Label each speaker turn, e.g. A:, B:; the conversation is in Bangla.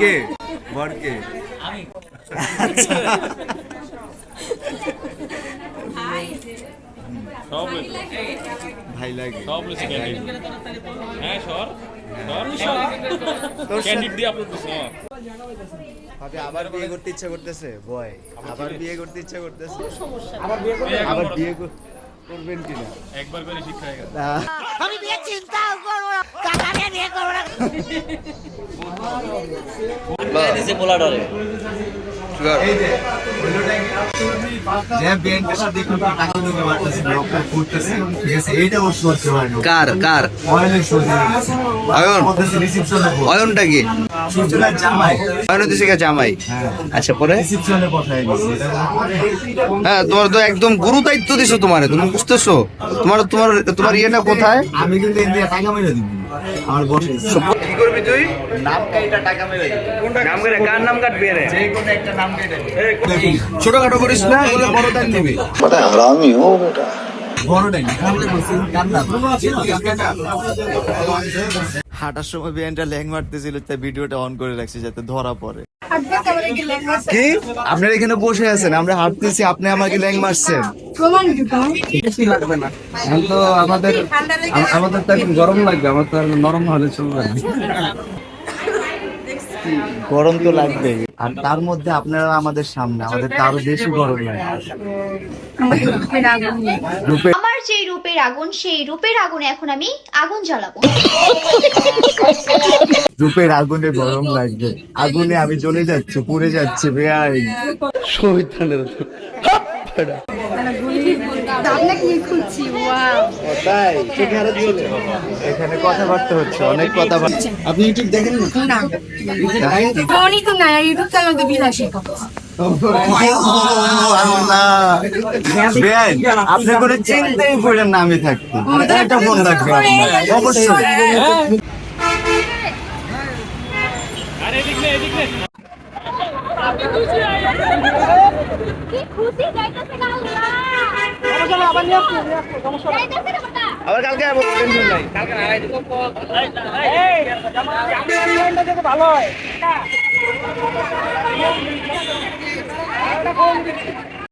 A: কে বর কে
B: সব
A: ভাই লাগে।
B: সব ক্যান্ডিড। হ্যাঁ সর। সর ক্যান্ডিড দিয়ে আপলোড দিছ
A: ভাবে আবার বিয়ে করতে ইচ্ছা করতেছে? বয় আবার বিয়ে করতে ইচ্ছা করতেছে?
B: আবার
A: আবার বিয়ে করবেন কিনা?
B: একবার করে শিক্ষা হয়ে গেল
C: আমি বিয়ে চিন্তাও করব না কাকাকে বিয়ে করব না।
D: কার কার? অয়নটা কি? অয়ন হচ্ছে জামাই। আচ্ছা পরে? হ্যাঁ তোমার তো একদম গুরু দায়িত্ব দিছো তোমারে তুমি বুঝতেছো? তোমার তোমার তোমার ইয়েটা কোথায়?
A: আমি কিন্তু ইন্ডিয়া টাকা মেরে দিব। আমার বস
D: কি করবি তুই? নাম কাইটা টাকা মেরে নাম করে কার নাম কাটবি রে
A: যে কোনো একটা নাম কেটে
D: ছোটখাটো করিস না এগুলো বড় টাইম দিবি
A: বড় নাই কামলে বসে হাঁটার সময় বিয়ানটা ল্যাং মারতেছিল তাই ভিডিওটা অন করে রাখছি যাতে ধরা পড়ে। কি? আপনারা এখানে বসে আছেন আমরা হাঁটতেছি আপনি আমাকে ল্যাং মারছেন।
E: এখন তো আমাদের আমাদের তো এখন গরম লাগবে আমার তো নরম হলে চলবে না।
A: গরম তো লাগবেই। আর তার মধ্যে আপনারা আমাদের সামনে আমাদের তারও বেশি গরম লাগে।
F: আমার যেই রূপের আগুন সেই রূপের আগুনে এখন আমি আগুন জ্বালাবো।
A: রূপের আগুনে গরম লাগবে। আগুনে আমি জ্বলে যাচ্ছি পুড়ে যাচ্ছে বেয়াই। তাই এখানে কথাবার্তা হচ্ছে অনেক কথাবার্তা আপনি ইউটিউব দেখেন না?
G: ফোনই তো নাই ইউটিউব চ্যানেল তো বিলাসী
A: বেআইন, আপনি করে চিনতেই পড়েন না আমি থাকতে। একটা ফোন রাখবেন আপনার। অবশ্যই।
B: আরে এদিক নে নে।
D: আবার কালকে যাব টেনশন নাই
G: ভালো হয়